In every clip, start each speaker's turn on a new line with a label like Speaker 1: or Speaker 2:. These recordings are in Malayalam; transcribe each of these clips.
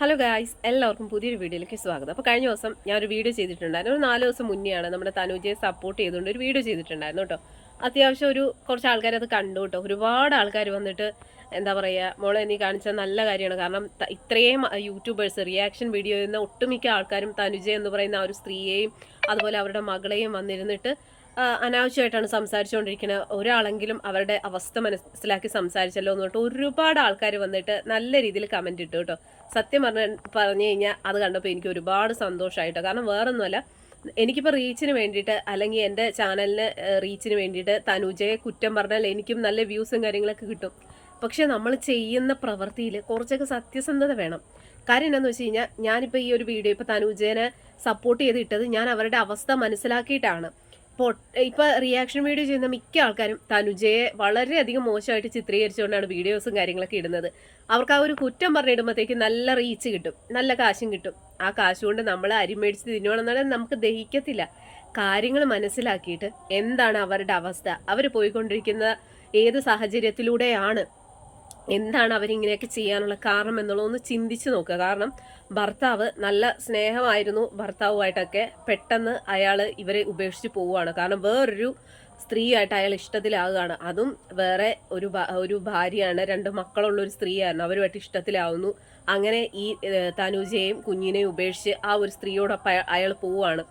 Speaker 1: ഹലോ ഗായ്സ് എല്ലാവർക്കും പുതിയൊരു വീഡിയോയിലേക്ക് സ്വാഗതം. അപ്പോൾ കഴിഞ്ഞ ദിവസം ഞാൻ ഒരു വീഡിയോ ചെയ്തിട്ടുണ്ടായിരുന്നു. ഒരു നാല് ദിവസം മുന്നെയാണ് നമ്മുടെ തനുജയെ സപ്പോർട്ട് ചെയ്തുകൊണ്ട് ഒരു വീഡിയോ ചെയ്തിട്ടുണ്ടായിരുന്നു കേട്ടോ. അത്യാവശ്യം ഒരു കുറച്ച് ആൾക്കാർ അത് കണ്ടു കേട്ടോ. ഒരുപാട് ആൾക്കാർ വന്നിട്ട് എന്താ പറയുക മോളെ നീ കാണിച്ച നല്ല കാര്യമാണ്. കാരണം ഇത്രയും യൂട്യൂബേഴ്സ് റിയാക്ഷൻ വീഡിയോ ചെയ്യുന്ന ഒട്ടുമിക്ക ആൾക്കാരും തനുജ എന്ന് പറയുന്ന ആ ഒരു സ്ത്രീയെയും അതുപോലെ അവരുടെ മകളെയും വന്നിരുന്നിട്ട് അനാവശ്യമായിട്ടാണ് സംസാരിച്ചുകൊണ്ടിരിക്കുന്നത് ഒരാളെങ്കിലും അവരുടെ അവസ്ഥ മനസ്സിലാക്കി സംസാരിച്ചല്ലോ എന്ന് പറഞ്ഞിട്ട് ഒരുപാട് ആൾക്കാർ വന്നിട്ട് നല്ല രീതിയിൽ കമന്റ് ഇട്ടു കേട്ടോ. സത്യം പറഞ്ഞ പറഞ്ഞു കഴിഞ്ഞാൽ അത് കണ്ടപ്പോൾ എനിക്ക് ഒരുപാട് സന്തോഷമായിട്ടോ. കാരണം വേറൊന്നുമല്ല എനിക്കിപ്പോൾ റീച്ചിന് വേണ്ടിയിട്ട് അല്ലെങ്കിൽ എന്റെ ചാനലിന് റീച്ചിന് വേണ്ടിയിട്ട് തനുജയെ കുറ്റം പറഞ്ഞാൽ എനിക്കും നല്ല വ്യൂസും കാര്യങ്ങളൊക്കെ കിട്ടും. പക്ഷെ നമ്മൾ ചെയ്യുന്ന പ്രവൃത്തിയിൽ കുറച്ചൊക്കെ സത്യസന്ധത വേണം. കാര്യം എന്താണെന്ന് വെച്ച് കഴിഞ്ഞാൽ ഞാനിപ്പോൾ ഈ ഒരു വീഡിയോ ഇപ്പോൾ തനുജേനെ സപ്പോർട്ട് ചെയ്തിട്ടത് ഞാൻ അവരുടെ അവസ്ഥ മനസ്സിലാക്കിയിട്ടാണ്. ഇപ്പോൾ റിയാക്ഷൻ വീഡിയോ ചെയ്യുന്ന മിക്ക ആൾക്കാരും തനുജയെ വളരെയധികം മോശമായിട്ട് ചിത്രീകരിച്ചുകൊണ്ടാണ് വീഡിയോസും കാര്യങ്ങളൊക്കെ ഇടുന്നത്. അവർക്ക് ആ ഒരു കുറ്റം പറഞ്ഞിടുമ്പോഴത്തേക്ക് നല്ല റീച്ച് കിട്ടും നല്ല കാശും കിട്ടും. ആ കാശ് കൊണ്ട് നമ്മൾ അരിമേടിച്ച് മേടിച്ച് നമുക്ക് ദഹിക്കത്തില്ല. കാര്യങ്ങൾ മനസ്സിലാക്കിയിട്ട് എന്താണ് അവരുടെ അവസ്ഥ? അവർ പോയിക്കൊണ്ടിരിക്കുന്ന ഏത് സാഹചര്യത്തിലൂടെയാണ് എന്താണ് അവരിങ്ങനെയൊക്കെ ചെയ്യാനുള്ള കാരണം എന്നുള്ളതൊന്ന് ചിന്തിച്ച് നോക്കുക. കാരണം ഭർത്താവ് നല്ല സ്നേഹമായിരുന്നു ഭർത്താവുമായിട്ടൊക്കെ. പെട്ടെന്ന് അയാൾ ഇവരെ ഉപേക്ഷിച്ച് പോവുകയാണ്. കാരണം വേറൊരു സ്ത്രീയായിട്ട് അയാൾ ഇഷ്ടത്തിലാവുകയാണ്. അതും വേറെ ഒരു ഒരു ഭാര്യയാണ് രണ്ട് മക്കളുള്ള ഒരു സ്ത്രീയായിരുന്നു. അവരുമായിട്ട് ഇഷ്ടത്തിലാവുന്നു. അങ്ങനെ ഈ തനുജയെയും കുഞ്ഞിനെയും ഉപേക്ഷിച്ച് ആ ഒരു സ്ത്രീയോടൊപ്പം അയ- അയാൾ പോവുകയാണ്.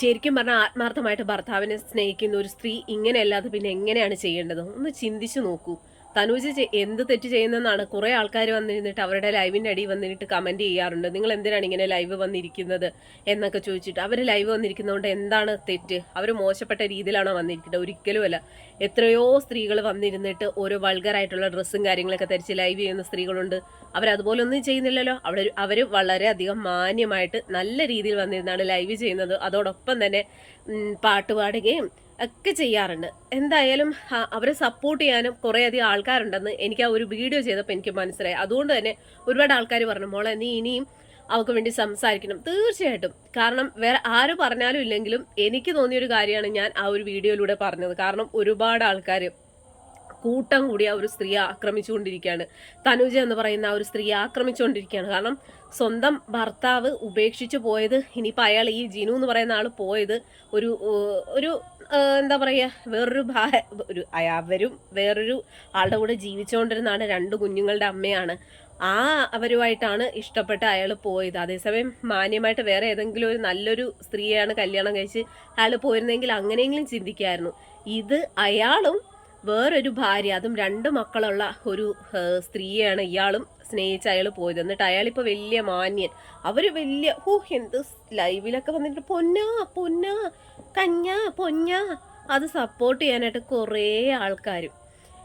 Speaker 1: ശരിക്കും പറഞ്ഞാൽ ആത്മാർത്ഥമായിട്ട് ഭർത്താവിനെ സ്നേഹിക്കുന്ന ഒരു സ്ത്രീ ഇങ്ങനെയല്ലാതെ പിന്നെ എങ്ങനെയാണ് ചെയ്യേണ്ടത്? ഒന്ന് ചിന്തിച്ചു നോക്കൂ. തനൂജ് എന്ത് തെറ്റ് ചെയ്യുന്നതെന്നാണ് കുറേ ആൾക്കാർ വന്നിരുന്നിട്ട് അവരുടെ ലൈവിന്റെ അടി വന്നിട്ട് കമന്റ് ചെയ്യാറുണ്ട്. നിങ്ങൾ എന്തിനാണ് ഇങ്ങനെ ലൈവ് വന്നിരിക്കുന്നത്? എന്നൊക്കെ ചോദിച്ചിട്ട് അവർ ലൈവ് വന്നിരിക്കുന്നതുകൊണ്ട് എന്താണ് തെറ്റ്? അവർ മോശപ്പെട്ട രീതിയിലാണോ വന്നിരിക്കുന്നത്? ഒരിക്കലുമല്ല എത്രയോ സ്ത്രീകൾ വന്നിരുന്നിട്ട് ഓരോ വൾഗറായിട്ടുള്ള ഡ്രസ്സും കാര്യങ്ങളൊക്കെ ധരിച്ച് ലൈവ് ചെയ്യുന്ന സ്ത്രീകളുണ്ട്. അവരതുപോലെ ഒന്നും ചെയ്യുന്നില്ലല്ലോ. അവർ അവർ വളരെയധികം മാന്യമായിട്ട് നല്ല രീതിയിൽ വന്നിരുന്നാണ് ലൈവ് ചെയ്യുന്നത്. അതോടൊപ്പം തന്നെ പാട്ട് പാടുകയും ഒക്കെ ചെയ്യാറുണ്ട്. എന്തായാലും അവരെ സപ്പോർട്ട് ചെയ്യാനും കുറേയധികം ആൾക്കാരുണ്ടെന്ന് എനിക്ക് ആ ഒരു വീഡിയോ ചെയ്തപ്പോൾ എനിക്ക് മനസ്സിലായി. അതുകൊണ്ട് തന്നെ ഒരുപാട് ആൾക്കാർ പറഞ്ഞു മോളെ നീ ഇനിയും അവൾക്ക് വേണ്ടി സംസാരിക്കണം. തീർച്ചയായിട്ടും. കാരണം വേറെ ആര് പറഞ്ഞാലും ഇല്ലെങ്കിലും എനിക്ക് തോന്നിയൊരു കാര്യമാണ് ഞാൻ ആ ഒരു വീഡിയോയിലൂടെ പറഞ്ഞത്. കാരണം ഒരുപാട് ആൾക്കാർ കൂട്ടം കൂടി ആ ഒരു സ്ത്രീയെ ആക്രമിച്ചുകൊണ്ടിരിക്കുകയാണ്. തനുജ എന്ന് പറയുന്ന ആ ഒരു സ്ത്രീയെ ആക്രമിച്ചുകൊണ്ടിരിക്കുകയാണ്. കാരണം സ്വന്തം ഭർത്താവ് ഉപേക്ഷിച്ച് പോയത് ഇനിയിപ്പോൾ അയാൾ ഈ ജിനു എന്ന് പറയുന്ന ആൾ പോയത് ഒരു ഒരു എന്താ പറയുക വേറൊരു ഭാ ഒരു അവരും വേറൊരു ആളുടെ കൂടെ ജീവിച്ചുകൊണ്ടിരുന്നാണ് രണ്ട് കുഞ്ഞുങ്ങളുടെ അമ്മയാണ്. ആ അവരുമായിട്ടാണ് ഇഷ്ടപ്പെട്ട് അയാൾ പോയത്. അതേസമയം മാന്യമായിട്ട് വേറെ ഏതെങ്കിലും ഒരു നല്ലൊരു സ്ത്രീയാണ് കല്യാണം കഴിച്ച് അയാൾ പോയിരുന്നെങ്കിൽ അങ്ങനെയെങ്കിലും ചിന്തിക്കായിരുന്നു. ഇത് അയാളും വേറൊരു ഭാര്യ അതും രണ്ട് മക്കളുള്ള ഒരു സ്ത്രീയാണ് ഇയാളും സ്നേഹിച്ച് അയാൾ പോയത്. എന്നിട്ട് അയാളിപ്പോൾ വലിയ മാന്യൻ. അവർ വലിയ ഹൂ എന്ത് ലൈവിലൊക്കെ വന്നിട്ട് പൊന്നാ പൊന്നാ കഞ്ഞ പൊന്ന. അത് സപ്പോർട്ട് ചെയ്യാനായിട്ട് കുറേ ആൾക്കാരും.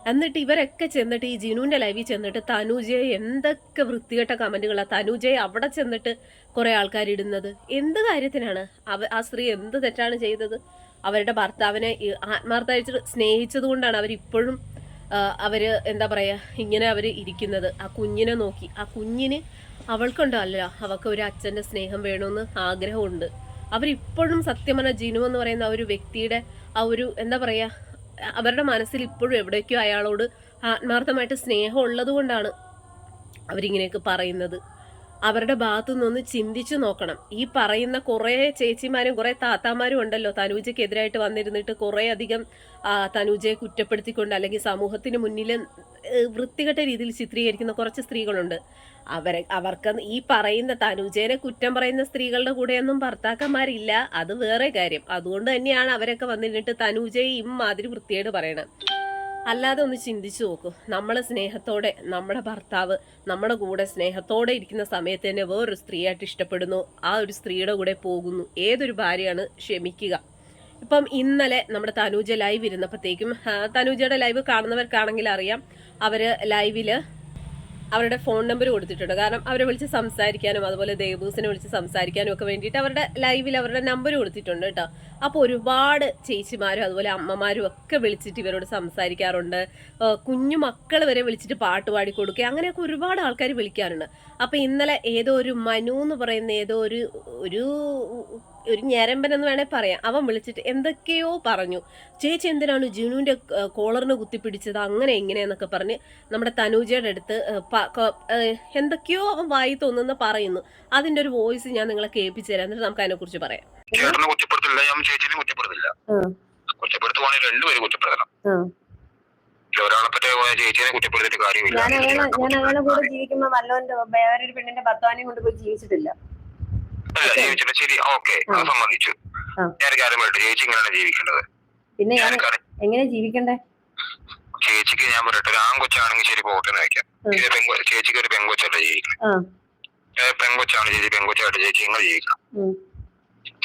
Speaker 1: എന്നിട്ട് ഇവരൊക്കെ ചെന്നിട്ട് ഈ ജിനുവിന്റെ ലൈവിൽ ചെന്നിട്ട് തനുജയെ എന്തൊക്കെ വൃത്തികെട്ട കമന്റുകളാണ് തനുജയെ അവിടെ ചെന്നിട്ട് കുറേ ആൾക്കാർ ഇടുന്നത്. എന്ത് കാര്യത്തിനാണ്? അവ ആ സ്ത്രീ എന്ത് തെറ്റാണ് ചെയ്തത്? അവരുടെ ഭർത്താവിനെ ആത്മാർത്ഥമായിട്ട് സ്നേഹിച്ചത് കൊണ്ടാണ് അവരിപ്പോഴും അവർ എന്താ പറയുക ഇങ്ങനെ അവർ ഇരിക്കുന്നത്. ആ കുഞ്ഞിനെ നോക്കി. ആ കുഞ്ഞിന് അവൾക്കുണ്ടല്ലോ അവൾക്ക് ഒരു അച്ഛന്റെ സ്നേഹം വേണമെന്ന് ആഗ്രഹമുണ്ട്. അവരിപ്പോഴും സത്യം പറഞ്ഞ ജിനു എന്ന് പറയുന്ന ആ ഒരു വ്യക്തിയുടെ ആ ഒരു എന്താ പറയുക അവരുടെ മനസ്സിൽ ഇപ്പോഴും എവിടേക്കോ അയാളോട് ആത്മാർത്ഥമായിട്ട് സ്നേഹം ഉള്ളത് കൊണ്ടാണ് അവരിങ്ങനെയൊക്കെ പറയുന്നത്. അവരുടെ ഭാഗത്തു നിന്നൊന്ന് ചിന്തിച്ചു നോക്കണം. ഈ പറയുന്ന കുറേ ചേച്ചിമാരും കുറേ താത്താമാരും ഉണ്ടല്ലോ. തനൂജയ്ക്കെതിരായിട്ട് വന്നിരുന്നിട്ട് കുറേ അധികം തനൂജയെ കുറ്റപ്പെടുത്തിക്കൊണ്ട് അല്ലെങ്കിൽ സമൂഹത്തിന് മുന്നിൽ വൃത്തികെട്ട രീതിയിൽ ചിത്രീകരിക്കുന്ന കുറച്ച് സ്ത്രീകളുണ്ട്. അവരെ അവർക്ക് ഈ പറയുന്ന തനൂജേനെ കുറ്റം പറയുന്ന സ്ത്രീകളുടെ കൂടെയൊന്നും ഭർത്താക്കന്മാരില്ല. അത് വേറെ കാര്യം. അതുകൊണ്ട് തന്നെയാണ് അവരൊക്കെ വന്നിരുന്നിട്ട് തനൂജയെ ഇമ്മാതിരി വൃത്തിയായിട്ട് പറയണത്. അല്ലാതെ ഒന്ന് ചിന്തിച്ചു നോക്കൂ. നമ്മളെ സ്നേഹത്തോടെ നമ്മുടെ ഭർത്താവ് നമ്മുടെ കൂടെ സ്നേഹത്തോടെ ഇരിക്കുന്ന സമയത്ത് തന്നെ വേറൊരു സ്ത്രീയായിട്ട് ഇഷ്ടപ്പെടുന്നു. ആ ഒരു സ്ത്രീയുടെ കൂടെ പോകുന്നു. ഏതൊരു ഭാര്യയാണ് ക്ഷമിക്കുക. ഇപ്പം ഇന്നലെ നമ്മുടെ തനൂജ ലൈവ് ഇരുന്നപ്പോഴത്തേക്കും തനൂജയുടെ ലൈവ് കാണുന്നവർക്കാണെങ്കിൽ അറിയാം. അവർ ലൈവിൽ അവരുടെ ഫോൺ നമ്പർ കൊടുത്തിട്ടുണ്ട്. കാരണം അവരെ വിളിച്ച് സംസാരിക്കാനും അതുപോലെ ദേവൂസിനെ വിളിച്ച് സംസാരിക്കാനും ഒക്കെ വേണ്ടിയിട്ട് അവരുടെ ലൈവിൽ അവരുടെ നമ്പർ കൊടുത്തിട്ടുണ്ട് കേട്ടോ. അപ്പോൾ ഒരുപാട് ചേച്ചിമാരും അതുപോലെ അമ്മമാരും ഒക്കെ വിളിച്ചിട്ട് ഇവരോട് സംസാരിക്കാറുണ്ട്. കുഞ്ഞു മക്കൾ വരെ വിളിച്ചിട്ട് പാട്ട് പാടി കൊടുക്കുക. അങ്ങനെയൊക്കെ ഒരുപാട് ആൾക്കാർ വിളിക്കാറുണ്ട്. അപ്പോൾ ഇന്നലെ ഏതോ ഒരു മനു എന്ന് പറയുന്ന ഏതോ ഒരു ഒരു ഒരു ഞരമ്പൻ എന്ന് വേണേൽ പറയാം. അവൻ വിളിച്ചിട്ട് എന്തൊക്കെയോ പറഞ്ഞു. ചേച്ചി എന്തിനാണ് ജിനുവിന്റെ കോളറിനെ കുത്തിപ്പിടിച്ചത്? അങ്ങനെ ഇങ്ങനെയെന്നൊക്കെ പറഞ്ഞ് നമ്മുടെ തനൂജയുടെ അടുത്ത് എന്തൊക്കെയോ അവൻ വായി തോന്നുന്ന പറയുന്നു. അതിന്റെ ഒരു വോയിസ് ഞാൻ നിങ്ങളെ കേൾപ്പിച്ചു തരാം. എന്നിട്ട് നമുക്ക് അതിനെ കുറിച്ച് പറയാം
Speaker 2: കുറ്റപ്പെടുത്തുവാണെങ്കിൽ രണ്ടുപേരും കുറ്റപ്പെടുത്തണം. ഒരാളെ പറ്റി ചേച്ചിനെ കുറ്റപ്പെടുത്തിയിട്ട് കാര്യമില്ല.
Speaker 3: ഞാൻ അയാളെ കൂടെ ജീവിക്കുമ്പോ വല്ലോന്റെ വേറൊരു പെണ്ണിന്റെ ഭർത്താവിനെ കൊണ്ട് പോയി ജീവിച്ചിട്ടില്ല.
Speaker 2: ജീവിച്ചിട്ട് ശരി ഓക്കെ. സമ്മതിച്ചു. ഞാൻ കാര്യമായിട്ട് ചേച്ചി ഇങ്ങനെയാണ് ജീവിക്കേണ്ടത്.
Speaker 3: പിന്നെ എങ്ങനെ ജീവിക്കണ്ടേ?
Speaker 2: ചേച്ചിക്ക് ഞാൻ പറയട്ടെ ആൺകൊച്ചാണെങ്കിൽ ശരി പോകട്ടെ എന്ന് വെക്കാം ചേച്ചിക്ക് ഒരു പെങ്കൊച്ചല്ല ജീവിക്കണം. പെങ്കൊച്ചാണ് ചേച്ചി പെങ്കൊച്ചായിട്ട് ചേച്ചി ഇങ്ങനെ ജീവിക്കണം?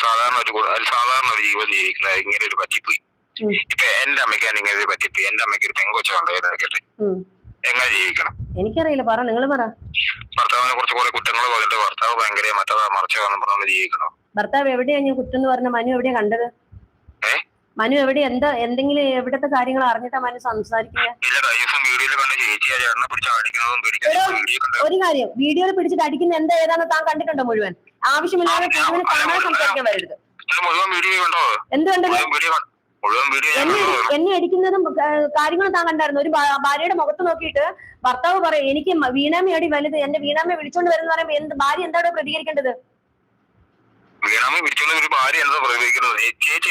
Speaker 2: സാധാരണ ഒരു സാധാരണ ഒരു ജീവിതം ജീവിക്കുന്ന ഇങ്ങനെ ഒരു പറ്റിപ്പോയി. ഇപ്പൊ എന്റെ അമ്മയ്ക്കാണ് ഇങ്ങനെ ഒരു പറ്റിപ്പോയി. എന്റെ അമ്മയ്ക്ക് ഒരു
Speaker 3: പെങ്കൊച്ചുണ്ടായിരുന്നു.
Speaker 2: എങ്ങനെ ജീവിക്കണം?
Speaker 3: എനിക്കറിയില്ല പറ നിങ്ങൾ പറ.
Speaker 2: ഭർത്താവിനെ കുറിച്ച് കുറെ കുറ്റങ്ങൾ പറഞ്ഞിട്ട് ഭർത്താവ് ഭയങ്കര മറ്റതാ മറിച്ചതാന്ന് പറഞ്ഞു ജീവിക്കണം?
Speaker 3: ഭർത്താവ് എവിടെയാ ഞാൻ കുറ്റം എന്ന് പറഞ്ഞ മനു എവിടെയാ കണ്ടത്? മനു എവിടെ എന്താ എന്തെങ്കിലും എവിടത്തെ കാര്യങ്ങൾ അറിഞ്ഞിട്ടാ മനു സംസാരിക്കുക ഒരു കാര്യം. വീഡിയോയിൽ പിടിച്ചിട്ട് അടിക്കുന്ന എന്താ ഏതാന്ന് താൻ കണ്ടിട്ടുണ്ടോ മുഴുവൻ? ആവശ്യമില്ലാതെ സംസാരിക്കാൻ വരരുത്. എന്ത് കണ്ടത് എന്നെ അടിക്കുന്നതും കാര്യങ്ങളും താൻ കണ്ടായിരുന്നു. ഒരു ഭാര്യയുടെ മുഖത്ത് നോക്കിയിട്ട് ഭർത്താവ് പറയും എനിക്ക് വീണാമ്മയടി വലുത് എന്റെ വീണാമ്മ വിളിച്ചോണ്ട് വരുന്ന പറയുമ്പോ എന്ത് ഭാര്യ എന്താണ് പ്രതികരിക്കേണ്ടത്?
Speaker 2: വീണാമി ഒരു ഭാര്യ എന്താ പ്രതികരിക്കുന്നത് ചേച്ചി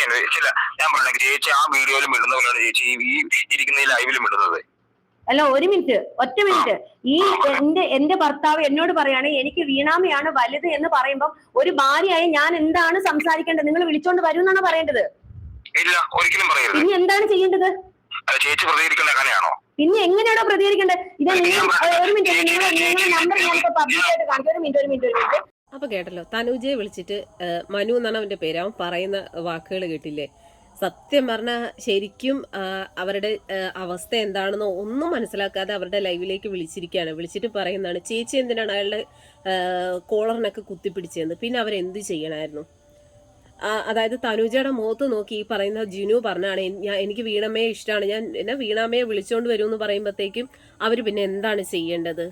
Speaker 2: ഞാൻ പറഞ്ഞ ചേച്ചി ആ വീഡിയോയിലും ഇടുന്ന പോലെയാണ് ചേച്ചി ഈ ഇരിക്കുന്ന ഈ ലൈവിലും ഇടുന്നത്.
Speaker 3: അല്ല ഒരു മിനിറ്റ് ഒറ്റ മിനിറ്റ്. ഈ എന്റെ എന്റെ ഭർത്താവ് എന്നോട് പറയാണ് എനിക്ക് വീണാമയാണ് വലുത് എന്ന് പറയുമ്പോൾ ഒരു ഭാര്യയായി ഞാൻ എന്താണ് സംസാരിക്കേണ്ടത്? നിങ്ങൾ വിളിച്ചോണ്ട് വരും എന്നാണ് പറയേണ്ടത്?
Speaker 2: ഇല്ല ഒരിക്കലും പറയരുത്.
Speaker 3: ഇനി എന്താണ് ചെയ്യേണ്ടത്?
Speaker 2: അത് ചേച്ചി പ്രതികരിക്കുന്ന അങ്ങനെയാണോ
Speaker 3: പിന്നെ എങ്ങനെയാണോ പ്രതികരിക്കേണ്ടത്? ഇത് ഒരു മിനിറ്റ് നിങ്ങളുടെ നമ്പർ ഞാനിപ്പോ പബ്ലിക്കായിട്ട് കാണിച്ചു ഒരു മിനിറ്റ് ഒരു മിനിറ്റ് ഒരു മിനിറ്റ്.
Speaker 1: അപ്പൊ കേട്ടല്ലോ തനുജയെ വിളിച്ചിട്ട് മനു എന്നാണ് അവന്റെ പേര്. അവൻ പറയുന്ന വാക്കുകൾ കേട്ടില്ലേ? സത്യം പറഞ്ഞാൽ ശരിക്കും അവരുടെ അവസ്ഥ എന്താണെന്നോ ഒന്നും മനസ്സിലാക്കാതെ അവരുടെ ലൈവിലേക്ക് വിളിച്ചിരിക്കുകയാണ്. വിളിച്ചിട്ട് പറയുന്നതാണ് ചേച്ചി എന്തിനാണ് അയാളുടെ കോളറിനൊക്കെ കുത്തിപ്പിടിച്ചതെന്ന്? പിന്നെ അവരെന്ത് ചെയ്യണമായിരുന്നു അതായത് തനുജയുടെ മുഖത്ത് നോക്കി ഈ പറയുന്ന ജിനു പറഞ്ഞാണ് ഞാൻ എനിക്ക് വീണമ്മയെ ഇഷ്ടമാണ് ഞാൻ എന്നെ വീണമ്മയെ വിളിച്ചോണ്ട് വരും എന്ന് പറയുമ്പോഴത്തേക്കും അവർ പിന്നെ എന്താണ് ചെയ്യേണ്ടത്?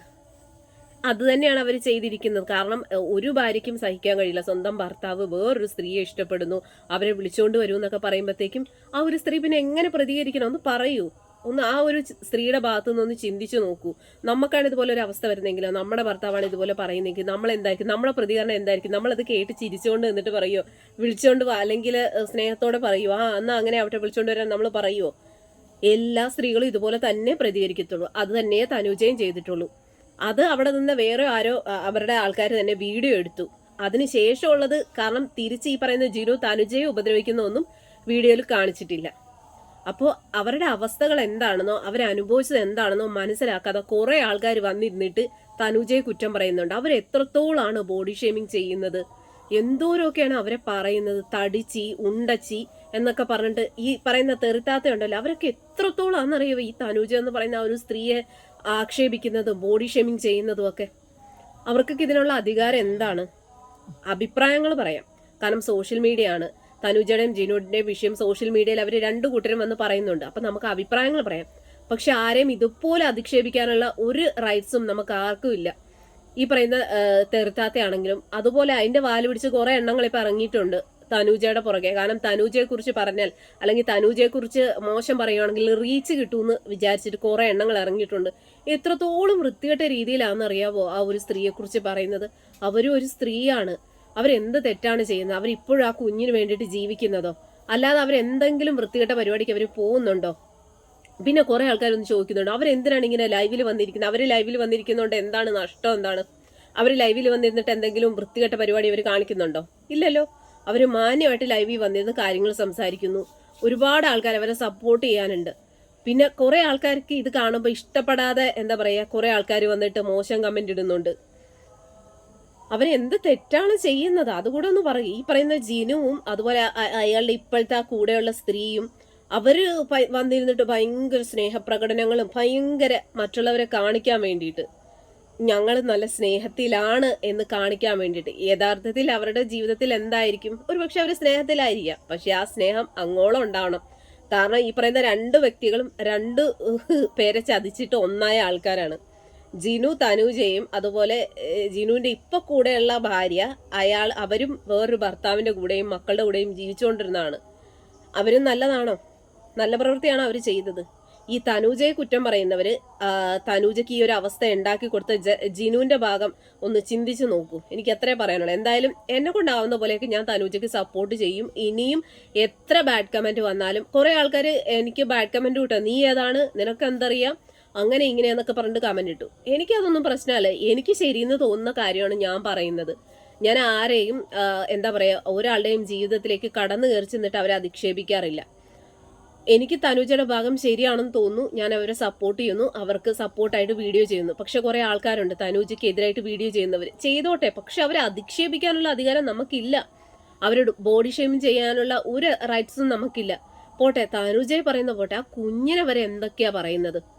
Speaker 1: അത് തന്നെയാണ് അവർ ചെയ്തിരിക്കുന്നത്. കാരണം ഒരു ഭാര്യയ്ക്കും സഹിക്കാൻ കഴിയില്ല. സ്വന്തം ഭർത്താവ് വേറൊരു സ്ത്രീയെ ഇഷ്ടപ്പെടുന്നു. അവരെ വിളിച്ചുകൊണ്ട് വരും എന്നൊക്കെ പറയുമ്പോഴത്തേക്കും ആ ഒരു സ്ത്രീ പിന്നെ എങ്ങനെ പ്രതികരിക്കണം? ഒന്ന് പറയൂ. ഒന്ന് ആ ഒരു സ്ത്രീയുടെ ഭാഗത്തു നിന്ന് ഒന്ന് ചിന്തിച്ചു നോക്കൂ. നമുക്കാണ് ഇതുപോലെ ഒരു അവസ്ഥ വരുന്നെങ്കിലോ? നമ്മുടെ ഭർത്താവാണ് ഇതുപോലെ പറയുന്നെങ്കിൽ നമ്മൾ എന്തായിരിക്കും നമ്മുടെ പ്രതികരണം എന്തായിരിക്കും? നമ്മളത് കേട്ട് ചിരിച്ചുകൊണ്ട് നിന്നിട്ട് പറയുമോ വിളിച്ചുകൊണ്ട് അല്ലെങ്കിൽ സ്നേഹത്തോടെ പറയുമോ ആ എന്നാൽ അങ്ങനെ അവിടെ വിളിച്ചുകൊണ്ട് വരാൻ നമ്മൾ പറയുമോ എല്ലാ സ്ത്രീകളും ഇതുപോലെ തന്നെ പ്രതികരിക്കത്തുള്ളൂ. അത് തന്നെ തനുജയും ചെയ്തിട്ടുള്ളൂ. അത് അവിടെ നിന്ന് വേറെ ആരോ അവരുടെ ആൾക്കാർ തന്നെ വീഡിയോ എടുത്തു. അതിനുശേഷമുള്ളത് കാരണം തിരിച്ച് ഈ പറയുന്ന ജിനു തനുജയെ ഉപദ്രവിക്കുന്ന ഒന്നും വീഡിയോയിൽ കാണിച്ചിട്ടില്ല. അപ്പോൾ അവരുടെ അവസ്ഥകൾ എന്താണെന്നോ അവരനുഭവിച്ചത് എന്താണെന്നോ മനസ്സിലാക്കാതെ കുറേ ആൾക്കാർ വന്നിരുന്നിട്ട് തനുജയെ കുറ്റം പറയുന്നുണ്ട്. അവർ എത്രത്തോളാണ് ബോഡി ഷേമിങ് ചെയ്യുന്നത്? എന്തോരൊക്കെയാണ് അവരെ പറയുന്നത്? തടിച്ചി ഉണ്ടച്ചി എന്നൊക്കെ പറഞ്ഞിട്ട് ഈ പറയുന്ന തെറിത്താത്ത ഉണ്ടല്ലോ അവരൊക്കെ എത്രത്തോളാണെന്നറിയോ ഈ തനുജ എന്ന് പറയുന്ന ഒരു സ്ത്രീയെ ആക്ഷേപിക്കുന്നതും ബോഡി ഷേമിങ് ചെയ്യുന്നതും ഒക്കെ? അവർക്കൊക്കെ ഇതിനുള്ള അധികാരം എന്താണ്? അഭിപ്രായങ്ങൾ പറയാം. കാരണം സോഷ്യൽ മീഡിയ ആണ്. തനുജയുടെയും ജിനുടിന്റെ വിഷയം സോഷ്യൽ മീഡിയയിൽ അവർ രണ്ടു കൂട്ടരും വന്ന് പറയുന്നുണ്ട്. അപ്പൊ നമുക്ക് അഭിപ്രായങ്ങൾ പറയാം. പക്ഷെ ആരെയും ഇതുപോലെ അധിക്ഷേപിക്കാനുള്ള ഒരു റൈറ്റ്സും നമുക്ക് ആർക്കും ഇല്ല. ഈ പറയുന്ന തെറുത്താത്തയാണെങ്കിലും അതുപോലെ അതിന്റെ വാൽ പിടിച്ച് കുറെ എണ്ണങ്ങൾ ഇപ്പൊ ഇറങ്ങിയിട്ടുണ്ട് തനൂജയുടെ പുറകെ. കാരണം തനുജയെ കുറിച്ച് പറഞ്ഞാൽ അല്ലെങ്കിൽ തനുജയെ കുറിച്ച് മോശം പറയുകയാണെങ്കിൽ റീച്ച് കിട്ടുമെന്ന് വിചാരിച്ചിട്ട് കുറെ എണ്ണങ്ങൾ ഇറങ്ങിയിട്ടുണ്ട്. എത്രത്തോളം വൃത്തികെട്ട രീതിയിലാണെന്ന് അറിയാവോ ആ ഒരു സ്ത്രീയെ കുറിച്ച് പറയുന്നത്? അവരും ഒരു സ്ത്രീയാണ്. അവരെന്ത് തെറ്റാണ് ചെയ്യുന്നത്? അവരിപ്പോഴും ആ കുഞ്ഞിന് വേണ്ടിയിട്ട് ജീവിക്കുന്നതോ? അല്ലാതെ അവരെന്തെങ്കിലും വൃത്തികെട്ട പരിപാടിക്ക് അവർ പോകുന്നുണ്ടോ? പിന്നെ കുറെ ആൾക്കാരൊന്ന് ചോദിക്കുന്നുണ്ട്. അവരെന്തിനാണ് ഇങ്ങനെ ലൈവിൽ വന്നിരിക്കുന്നത്? അവർ ലൈവിൽ വന്നിരിക്കുന്നതുകൊണ്ട് എന്താണ് നഷ്ടം എന്താണ്? അവർ ലൈവിൽ വന്നിരുന്നിട്ട് എന്തെങ്കിലും വൃത്തികെട്ട പരിപാടി അവർ കാണിക്കുന്നുണ്ടോ? ഇല്ലല്ലോ. അവർ മാന്യമായിട്ട് ലൈവിൽ വന്നിരുന്ന് കാര്യങ്ങൾ സംസാരിക്കുന്നു. ഒരുപാട് ആൾക്കാർ അവരെ സപ്പോർട്ട് ചെയ്യാനുണ്ട്. പിന്നെ കുറേ ആൾക്കാർക്ക് ഇത് കാണുമ്പോൾ ഇഷ്ടപ്പെടാതെ എന്താ പറയുക കുറേ ആൾക്കാർ വന്നിട്ട് മോശം കമന്റ് ഇടുന്നുണ്ട്. അവരെന്ത് തെറ്റാണ് ചെയ്യുന്നത്? അതുകൂടെ ഒന്ന് പറയും. ഈ പറയുന്ന ജിനുവും അതുപോലെ അയാളുടെ ഇപ്പോഴത്തെ കൂടെയുള്ള സ്ത്രീയും അവർ വന്നിരുന്നിട്ട് ഭയങ്കര സ്നേഹപ്രകടനങ്ങളും ഭയങ്കര മറ്റുള്ളവരെ കാണിക്കാൻ വേണ്ടിയിട്ട് ഞങ്ങൾ നല്ല സ്നേഹത്തിലാണ് എന്ന് കാണിക്കാൻ വേണ്ടിയിട്ട്. യഥാർത്ഥത്തിൽ അവരുടെ ജീവിതത്തിൽ എന്തായിരിക്കും? ഒരുപക്ഷെ അവർ സ്നേഹത്തിലായിരിക്കാം. പക്ഷെ ആ സ്നേഹം അങ്ങോളം ഉണ്ടാവണം. കാരണം ഈ പറയുന്ന രണ്ട് വ്യക്തികളും രണ്ട് പേരെ ചതിച്ചിട്ട് ഒന്നായ ആൾക്കാരാണ്. ജിനു തനുജയും അതുപോലെ ജിനുവിന്റെ ഇപ്പൊ കൂടെയുള്ള ഭാര്യ അയാൾ അവരും വേറൊരു ഭർത്താവിന്റെ കൂടെയും മക്കളുടെ കൂടെയും ജീവിച്ചുകൊണ്ടിരുന്നതാണ്. അവരും നല്ലതാണോ? നല്ല പ്രവൃത്തിയാണോ അവർ ചെയ്തത്? ഈ തനൂജയെ കുറ്റം പറയുന്നവര് തനുജയ്ക്ക് ഈ ഒരു അവസ്ഥ ഉണ്ടാക്കി കൊടുത്ത ജ- ജിനുവിന്റെ ഭാഗം ഒന്ന് ചിന്തിച്ചു നോക്കൂ. എനിക്ക് എത്രേ പറയാനുള്ളൂ. എന്തായാലും എന്നെ കൊണ്ടാവുന്ന പോലെയൊക്കെ ഞാൻ തനൂജയ്ക്ക് സപ്പോർട്ട് ചെയ്യും. ഇനിയും എത്ര ബാഡ് കമന്റ് വന്നാലും കുറേ ആൾക്കാർ എനിക്ക് ബാഡ് കമന്റ് കിട്ടുക നീ ഏതാണ്? നിനക്ക് എന്തറിയാം? അങ്ങനെ ഇങ്ങനെയെന്നൊക്കെ പറഞ്ഞിട്ട് കമന്റ് ഇട്ടു. എനിക്കതൊന്നും പ്രശ്നമല്ല. എനിക്ക് ശരിയെന്ന് തോന്നുന്ന കാര്യമാണ് ഞാൻ പറയുന്നത്. ഞാൻ ആരെയും എന്താ പറയുക ഒരാളുടെയും ജീവിതത്തിലേക്ക് കടന്നു കയറി ചെന്നിട്ട് അവരെ അധിക്ഷേപിക്കാറില്ല. എനിക്ക് തനുജയുടെ ഭാഗം ശരിയാണെന്ന് തോന്നുന്നു. ഞാൻ അവരെ സപ്പോർട്ട് ചെയ്യുന്നു. അവർക്ക് സപ്പോർട്ടായിട്ട് വീഡിയോ ചെയ്യുന്നു. പക്ഷെ കുറേ ആൾക്കാരുണ്ട്. തനുജയ്ക്ക് എതിരായിട്ട് വീഡിയോ ചെയ്യുന്നവർ ചെയ്തോട്ടെ. പക്ഷെ അവരെ അധിക്ഷേപിക്കാനുള്ള അധികാരം നമുക്കില്ല. അവരോട് ബോഡി ഷെയിം ചെയ്യാനുള്ള ഒരു റൈറ്റ്സും നമുക്കില്ല. പോട്ടെ. തനുജയെ പറയുന്ന പോട്ടെ. ആ കുഞ്ഞിനെ വരെ എന്തൊക്കെയാ പറയുന്നത്?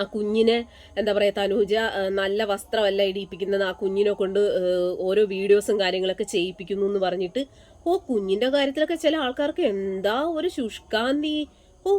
Speaker 1: ആ കുഞ്ഞിനെ എന്താ പറയുക തനൂജ നല്ല വസ്ത്രമല്ല ഇടിയിപ്പിക്കുന്നത്. ആ കുഞ്ഞിനെ കൊണ്ട് ഓരോ വീഡിയോസും കാര്യങ്ങളൊക്കെ ചെയ്യിപ്പിക്കുന്നു എന്ന് പറഞ്ഞിട്ട് ഓ കുഞ്ഞിന്റെ കാര്യത്തിലൊക്കെ ചില ആൾക്കാർക്ക് എന്താ ഒരു ശുഷ്കാന്തി? ഓ